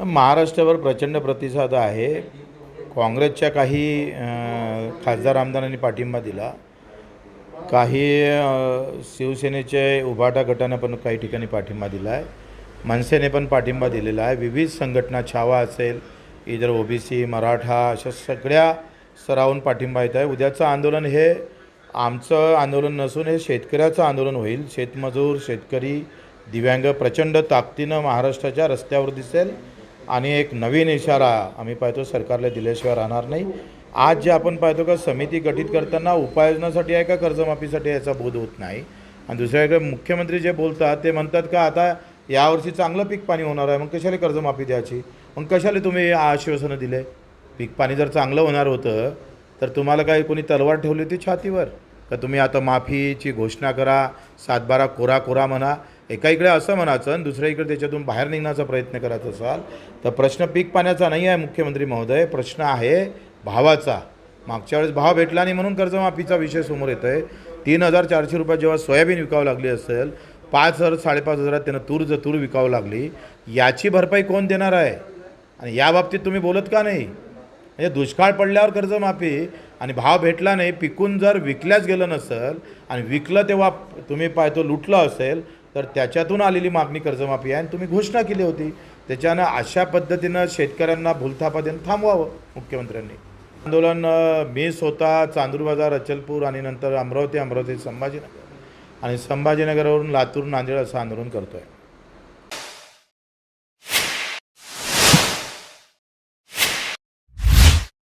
महाराष्ट्रावर प्रचंड प्रतिसाद आहे. काँग्रेसच्या काही खासदार आमदारांनी पाठिंबा दिला. काही शिवसेनेचे उभाटा गटानं पण काही ठिकाणी पाठिंबा दिला आहे मनसेने पण पाठिंबा दिलेला आहे. विविध संघटना छावा असेल इतर ओबीसी मराठा अशा सगळ्या स्तरावरून पाठिंबा येत आहे. उद्याचं आंदोलन हे आमचं आंदोलन नसून हे शेतकऱ्याचं आंदोलन होईल. शेतमजूर शेतकरी दिव्यांग प्रचंड ताकदीनं महाराष्ट्राच्या रस्त्यावर दिसेल. आणि एक नवीन इशारा आम्ही पाहतो सरकारला दिल्याशिवाय राहणार नाही. आज जे आपण पाहतो का समिती गठीत करताना उपाययोजनासाठी आहे का कर्जमाफीसाठी याचा बोध होत नाही? आणि दुसऱ्याकडे मुख्यमंत्री जे बोलतात ते म्हणतात का आता यावर्षी चांगलं पीक पाणी होणार आहे मग कशाला कर्जमाफी द्यायची? मग कशाला तुम्ही आश्वासनं दिले? पीक पाणी जर चांगलं होणार होतं तर तुम्हाला काही कोणी तलवार ठेवली होती छातीवर? का तुम्ही आता माफीची घोषणा करा सातबारा कोरा कोरा म्हणा एका इकडे असं म्हणायचं आणि दुसऱ्या इकडे त्याच्यातून बाहेर निघण्याचा प्रयत्न करत असाल तर प्रश्न पीक पाण्याचा नाही आहे मुख्यमंत्री महोदय. प्रश्न आहे भावाचा. मागच्या वेळेस भाव भेटला नाही म्हणून कर्जमाफीचा विषय समोर येतो आहे तीन हजार चारशे रुपयात जेव्हा सोयाबीन विकावं लागली असेल पाच हजार साडेपाच हजारात त्यानं तूर जर तूर विकावं लागली. याची भरपाई कोण देणार आहे? आणि या बाबतीत तुम्ही बोलत का नाही? म्हणजे दुष्काळ पडल्यावर कर्जमाफी आणि भाव भेटला नाही पिकून जर विकल्याच गेलं नसेल आणि विकलं तेव्हा तुम्ही पाहतो लुटलं असेल तर त्याच्यातून आलेली मागणी कर्जमाफी आहे आणि तुम्ही घोषणा केली होती. त्याच्यानं अशा पद्धतीनं शेतकऱ्यांना भूलथापा देणं थांबवावं मुख्यमंत्र्यांनी. आंदोलन मी स्वतः चांदूर बाजार अचलपूर आणि नंतर अमरावती अमरावती संभाजीनगर. आणि संभाजीनगरवरून लातूर नांदेड असं आंदोलन करतो आहे